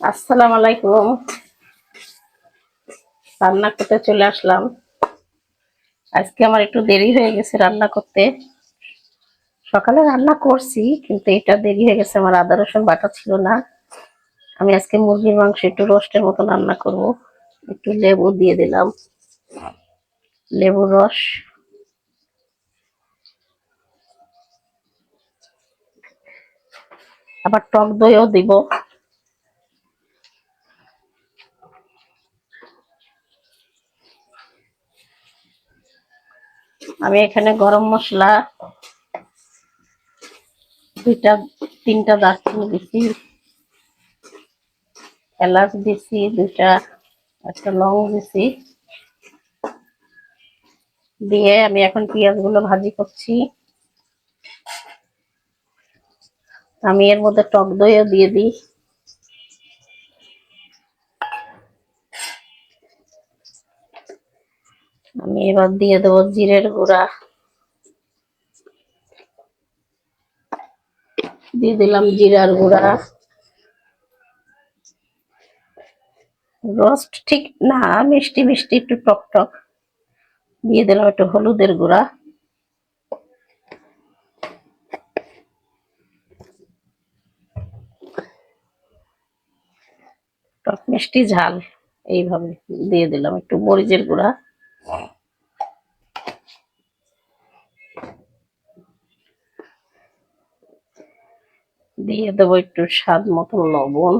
আসসালামু আলাইকুম। রান্না করতে চলে আসলাম। আজকে আমার একটু দেরি হয়ে গেছে রান্না করতে। সকালে রান্না করছি, কিন্তু এটা দেরি হয়ে গেছে, আমার আদা, রসুন বাটা ছিল না। আমি আজকে মুরগির মাংস একটু রোস্টের মতো রান্না করব। একটু লেবু দিয়ে দিলাম। লেবুর রস। আবার টক দইও দিব। আমি এখানে গরম মশলা দুইটা, তিনটা দারচিনি দিছি। এলাচ দিছি দুইটা, একটা লং দিছি। দিয়ে আমি এখন পেঁয়াজগুলো ভাজি করছি। আমি এর মধ্যে টক দইও দিয়ে দিই। আমি এবার দিয়ে দেবো জিরের গুঁড়া। দিয়ে দিলাম জিরার গুঁড়া। রোস্ট ঠিক, না, মিষ্টি মিষ্টি, একটু টক টক। দিয়ে দিলাম একটু হলুদের গুঁড়া টক মিষ্টি ঝাল, এইভাবে দিয়ে দিলাম একটু মরিচের গুঁড়া। দিয়ে দেবো একটু স্বাদ মতো লবণ।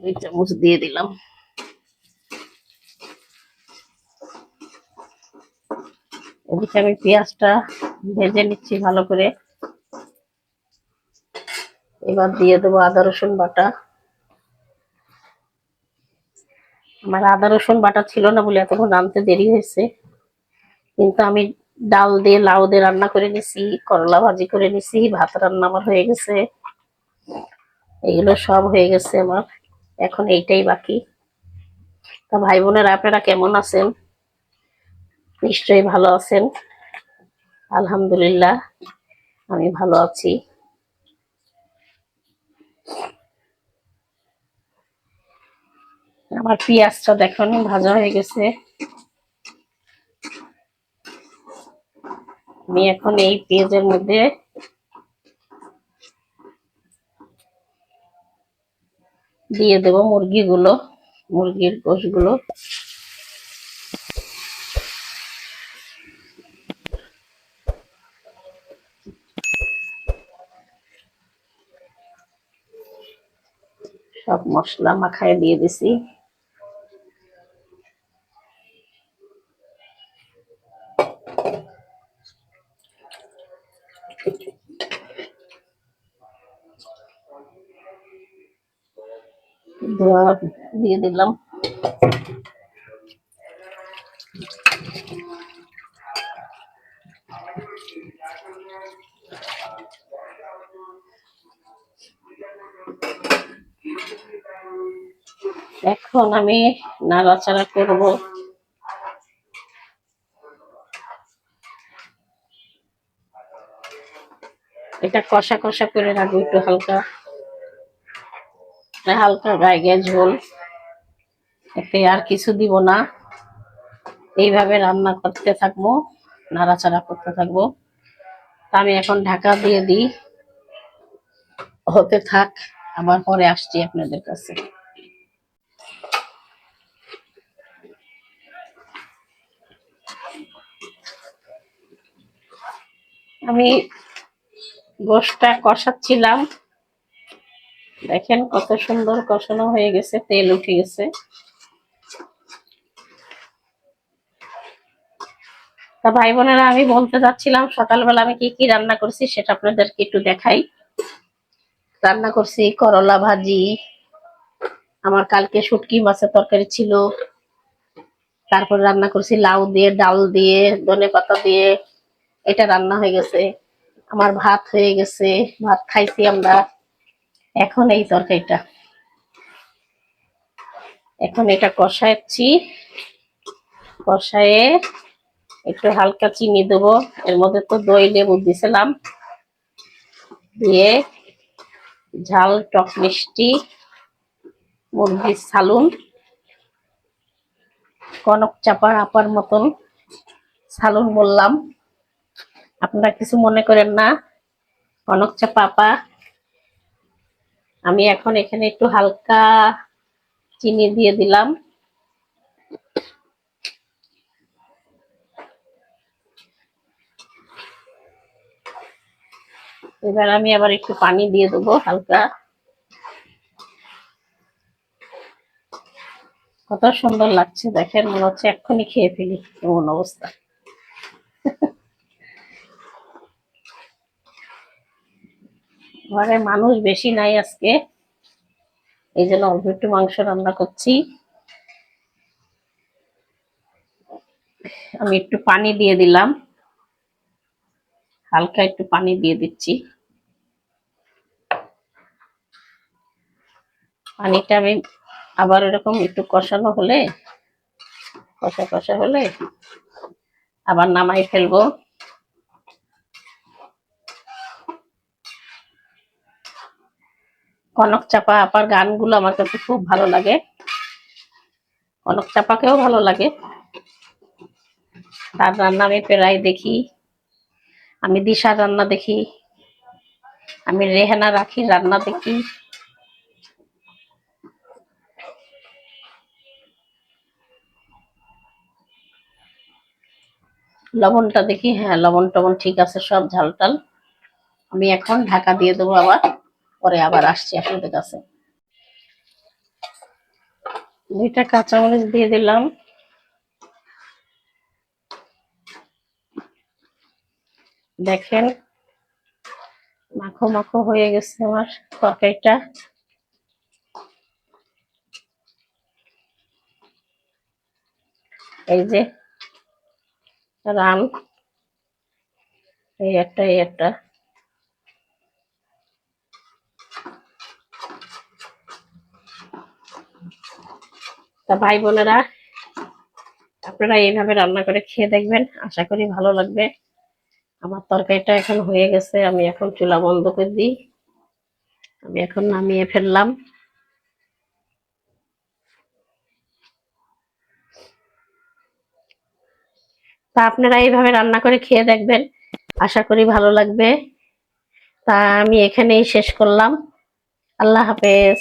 দুই চামচ দিয়ে দিলাম। এদিকে আমি পেঁয়াজটা ভেজে নিচ্ছি ভালো করে। এবার দিয়ে দেবো আদা, রসুন বাটা। আমার আদা, রসুন বাটা ছিল না বলে এতক্ষণ আনতে দেরি হয়েছে। কিন্তু আমি ডাল দিয়ে লাউ দিয়ে রান্না করে নিছি, করলা ভাজি করে নিছি, ভাত রান্না আমার হয়ে গেছে। এগুলো সব হয়ে গেছে আমার। এখন এইটাই বাকি। তা ভাই বোনেরা, আপনারা কেমন আছেন? নিশ্চয়ই ভালো আছেন। আলহামদুলিল্লাহ, আমি ভালো আছি। আমার পেঁয়াজটা দেখুন, ভাজা হয়ে গেছে। আমি এখন এই পেঁয়াজের মধ্যে দিয়ে দেব মুরগিগুলো, মুরগির গোশগুলো। সব মশলা মাখায় দিয়ে দিছি। দিয়ে দিলাম। এখন আমি নাড়াচাড়া করব। এটা কষা কষা করে রাখব একটু হালকা। হালকা গায়ে গায়ে ঝোল। এতে আর কিছু দিব না। এইভাবে রান্না করতে থাকব, নাড়াচাড়া করতে থাকব। তা আমি এখন ঢাকা দিয়ে দিই। হতে থাক, আবার পরে আসছি আপনাদের কাছে। আমি গোশটা কষাচ্ছিলাম। দেখেন কত সুন্দর কষানো হয়ে গেছে, তেল উঠে গেছে। তা ভাই বোনেরা, আমি বলতে যাচ্ছিলাম, সকালবেলা আমি কি কি রান্না করছি সেটা আপনাদেরকে একটু দেখাই। রান্না করছি করলা ভাজি, আমার কালকে শুটকি মাছের তরকারি ছিল। তারপর রান্না করছি লাউ দিয়ে, ডাল দিয়ে ধনে পাতা দিয়ে, এটা রান্না হয়ে গেছে। আমার ভাত হয়ে গেছে, ভাত খাইছি আমরা। এখন এই তরকারিটা। এখন এটা কষাচ্ছি। কষায়ে একটু হালকা চিনি দেবো। এর মধ্যে তো দই, লেবু দিছিলাম। দিয়ে ঝাল, টক মিষ্টি, মুরগির সালুন, কনক চাপার আপার মতন সালুন বললাম। আপনারা কিছু মনে করেন না? কনক চাপা আপা আমি এখন এখানে একটু হালকা চিনি দিয়ে দিলাম। এবার আমি আবার একটু পানি দিয়ে দেবো হালকা। কত সুন্দর লাগছে দেখেন, মনে হচ্ছে এক্ষুনি খেয়ে ফেলি এমন অবস্থা। ঘরে মানুষ বেশি নাই আজকে। এই জন্য অল্প একটু মাংস রান্না করছি। আমি একটু পানি দিয়ে দিলাম। হালকা একটু পানি দিয়ে দিচ্ছি। পানিটা আমি আবার এরকম একটু কষানো হলে, কষা কষা হলে আবার নামাই ফেলব। কনক চাপা আপার গানগুলো আমার কাছে খুব ভালো লাগে। কনক চাপাকেও ভালো লাগে। তার রান্না আমি প্রায় দেখি। আমি দিশার রান্না দেখি। আমি রেহানা রাখির রান্না দেখি। লবণটা দেখি হ্যাঁ লবণ টবণ ঠিক আছে সব ঝাল টাল আমি এখন ঢাকা দিয়ে দেবো আবার। পরে আবার আসছি আপনাদের কাছে। দুইটা কাঁচামরিচ দিয়ে দিলাম। দেখেন, মাখো মাখো হয়ে গেছে আমার তরকারিটা। এই যে, রান। এই একটা এই একটা। তা ভাই বোনেরা, আপনারা এইভাবে রান্না করে খেয়ে দেখবেন। আশা করি ভালো লাগবে। আমার তরকারিটা এখন হয়ে গেছে, আমি এখন চুলা বন্ধ করে দিই। আমি এখন নামিয়ে ফেললাম। তা আপনারা এইভাবে রান্না করে খেয়ে দেখবেন। আশা করি ভালো লাগবে। তা আমি এখানেই শেষ করলাম। আল্লাহ হাফেজ।